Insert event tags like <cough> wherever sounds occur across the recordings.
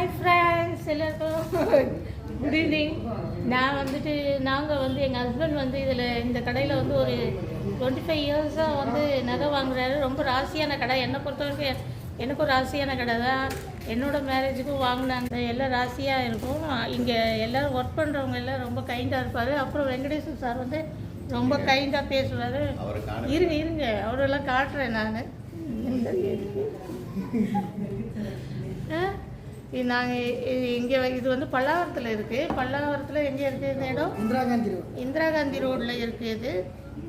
Hi friends எல்லாருக்கும் good evening நான் வந்துட்டு நாங்கள் வந்து எங்கள் ஹஸ்பண்ட் வந்து இதில் இந்த கடையில் வந்து ஒரு டுவெண்ட்டி ஃபைவ் இயர்ஸாக வந்து நகை வாங்குறாரு. ரொம்ப ராசியான கடை. என்னை பொறுத்தவரைக்கும் எனக்கும் ராசியான கடை தான். என்னோட மேரேஜுக்கும் வாங்கினாங்க எல்லாம் ராசியாக இருக்கும். இங்கே எல்லோரும் ஒர்க் பண்ணுறவங்க எல்லாம் ரொம்ப கைண்டாக இருப்பார். அப்புறம் வெங்கடேசன் சார் வந்து ரொம்ப கைண்டாக பேசுவார். இருங்க இருங்க. அவரெல்லாம் காட்டுறேன் நான். நாங்கள் இங்கே இது வந்து பல்லாவரத்தில் இருக்குது பல்லாவரத்தில் எங்கே இருக்குது இந்த இடம்? இந்திரா காந்தி ரோடு. இந்திரா காந்தி ரோட்டில் இருக்குது இது.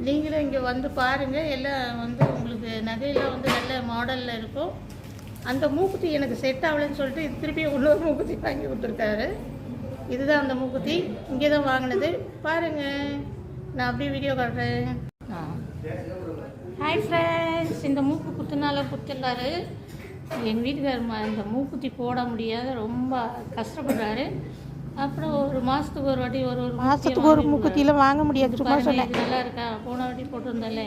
நீங்களும் இங்கே வந்து பாருங்கள் எல்லாம் வந்து உங்களுக்கு நகையெல்லாம் வந்து நல்ல மாடலில் இருக்கும். அந்த மூக்குத்தி எனக்கு செட் ஆகலைன்னு சொல்லிட்டு இது திருப்பி இன்னொரு மூக்குத்தி வாங்கி கொடுத்துருக்காரு. இதுதான் அந்த மூக்குத்தி. இங்கே தான் வாங்கினது. பாருங்கள் நான் அப்படியே வீடியோ காட்டுறேன். ஹாய் ஃப்ரெண்ட்ஸ் இந்த மூக்கு குத்துனால குத்துருந்தாரு எங்கள் வீட்டுக்காரர் இந்த மூக்குத்தி போட முடியாத ரொம்ப கஷ்டப்படுறாரு. அப்புறம் ஒரு மாதத்துக்கு ஒரு வாட்டி ஒரு ஒரு மாசத்துக்கு ஒரு மூக்குத்தியில வாங்க முடியாது சும்மா சொன்னேன். நல்லா இருக்கா? போன வாட்டி போட்டிருந்தல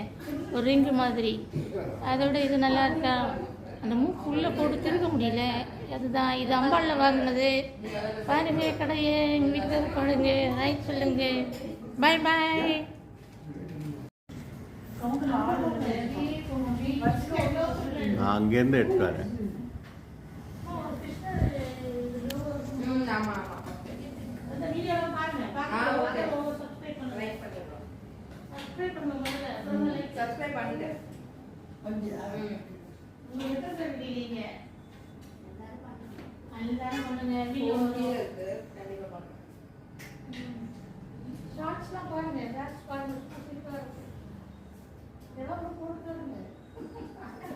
ஒரு ரிங்கு மாதிரி. அதோட இது நல்லா இருக்கா? அந்த மூக்கு உள்ள போட்டு திருக்க முடியல. அதுதான் இது அம்பாளில் வாங்கினது. பாருங்க கடையை எங்கள் வீட்டுக்கு பாருங்க ரைட் சொல்லுங்க. பை பாய் நான் அங்கேருந்து எடுத்து வரேன். வீடியோவை பாருங்க. பாருங்க. சப்ஸ்கிரைப் பண்ணுங்க <laughs>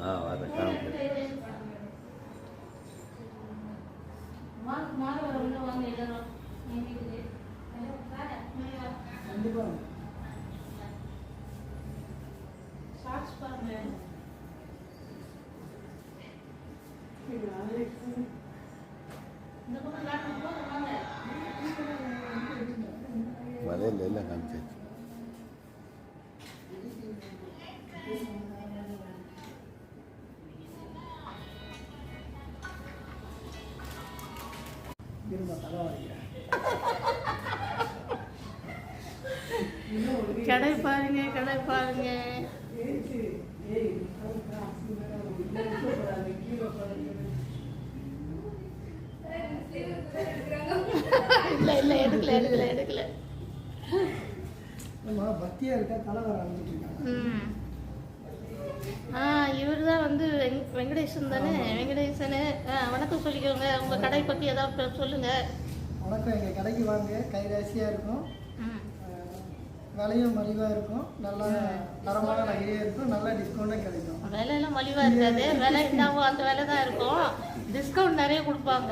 ஆ வரேன் காமிக்கிறேன் மார்க் மாறு <laughs> கடை பாருங்க கடை பாருங்க. இல்ல இல்ல எடுக்கல எடுக்கல எடுக்கல. பக்தியா இருக்கா? தலை வர ஆ இவர் தான் வந்து வெங் வெங்கடேசன் தானே? வெங்கடேசனு. வணக்கம் சொல்லிக்கோங்க. உங்கள் கடை பற்றி ஏதாவது சொல்லுங்க. வணக்கம். எங்க கடைக்கு வாங்க. கை ராசியா இருக்கும் விலையும் மலிவா இருக்கும். நல்லா தரமான நகையா இருக்கும். நல்லா டிஸ்கவுண்ட்டும் கிடைக்கும். விலையெல்லாம் மலிவாக இருக்காது. விலை என்னவோ அந்த விலை தான் இருக்கும். டிஸ்கவுண்ட் நிறைய கொடுப்பாங்க.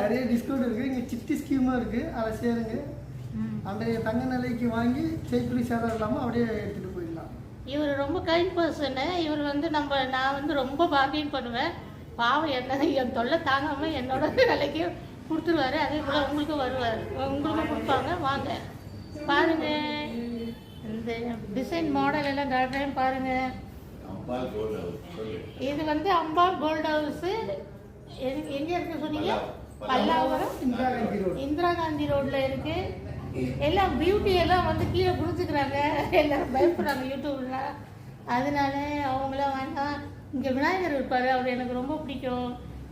நிறைய டிஸ்கவுண்ட் இருக்கு. இங்க சிட்டி ஸ்கீமும் இருக்கு. அதை சேருங்க ம். அன்றைய தங்க நிலைக்கு வாங்கி செய்குலி சேதம் இல்லாம அப்படியே எடுத்துட்டு போயிடலாம். இவர் ரொம்ப கைண்ட் பர்சனு இவர் வந்து நம்ம நான் வந்து ரொம்ப பார்கெயின் பண்ணுவேன். பாவம் என்ன என் தொல்லை தாங்காமல் என்னோட விலைக்கு கொடுத்துருவாரு. அதே போல் உங்களுக்கும் வருவார். உங்களுக்கும் கொடுப்பாங்க. வாங்க. பாருங்க. இந்த டிசைன் மாடல் எல்லாம் காட்டுறேன். பாருங்க. இது வந்து அம்பாள் கோல்ட் ஹவுஸு எங்கே இருக்கு சொன்னீங்க? பல்லாவரம். இந்திரா காந்தி ரோடு இந்திரா காந்தி ரோட்ல இருக்கு. எல்லாம் பியூட்டி எல்லாம் வந்து கீழே குடிச்சுக்கிறாங்க எல்லாரும் பயப்படுறாங்க. யூடியூப்ல அதனால அவங்களாம் வேண்டாம் இங்கே விநாயகர் இருப்பார் அவர் எனக்கு ரொம்ப பிடிக்கும்.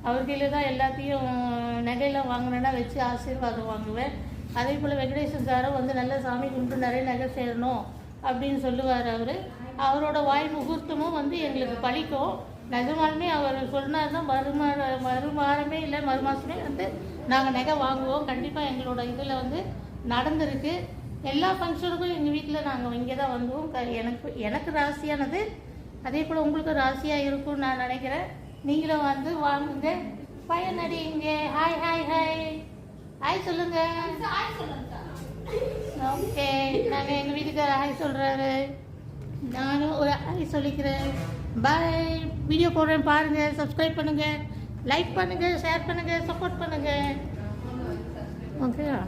அவர் கீழே தான் எல்லாத்தையும் நகையெல்லாம் வாங்கினேன்னா வச்சு ஆசீர்வாதம் வாங்குவேன். அதே போல் வெங்கடேசன் சாரும் வந்து நல்ல சாமி கும்பிட்டு நிறைய நகை சேரணும் அப்படின்னு சொல்லுவார் அவர். அவரோட வாய் முகூர்த்தமும் வந்து எங்களுக்கு பழிக்கும். நிஜமாலுமே அவர் சொன்னார் தான் மறுமாற மறுமாறமே இல்லை மறு மாதமே வந்து நாங்கள் நகை வாங்குவோம். கண்டிப்பாக எங்களோட இதில் வந்து நடந்திருக்கு. எல்லா ஃபங்க்ஷனுக்கும் எங்கள் வீட்டில் நாங்கள் இங்கே தான் வந்துவோம் க- எனக்கு எனக்கு ராசியானது அதே போல் உங்களுக்கு ராசியாக இருக்கும்னு நான் நினைக்கிறேன். நீங்களும் வந்து வாங்குங்க. பயனடையுங்க ஹாய் ஹாய் ஹாய் ஹாய் சொல்லுங்க. ஓகே நாங்கள் எங்கள் வீட்டுக்கார ஹாய் சொல்கிறாரு நானும் ஒரு ஹாய் சொல்லிக்கிறேன். பாய் வீடியோ போடுறேன் பாருங்கள் சப்ஸ்கிரைப் பண்ணுங்கள் லைக் பண்ணுங்கள் ஷேர் பண்ணுங்கள் சப்போர்ட் பண்ணுங்கள் ஓகேவா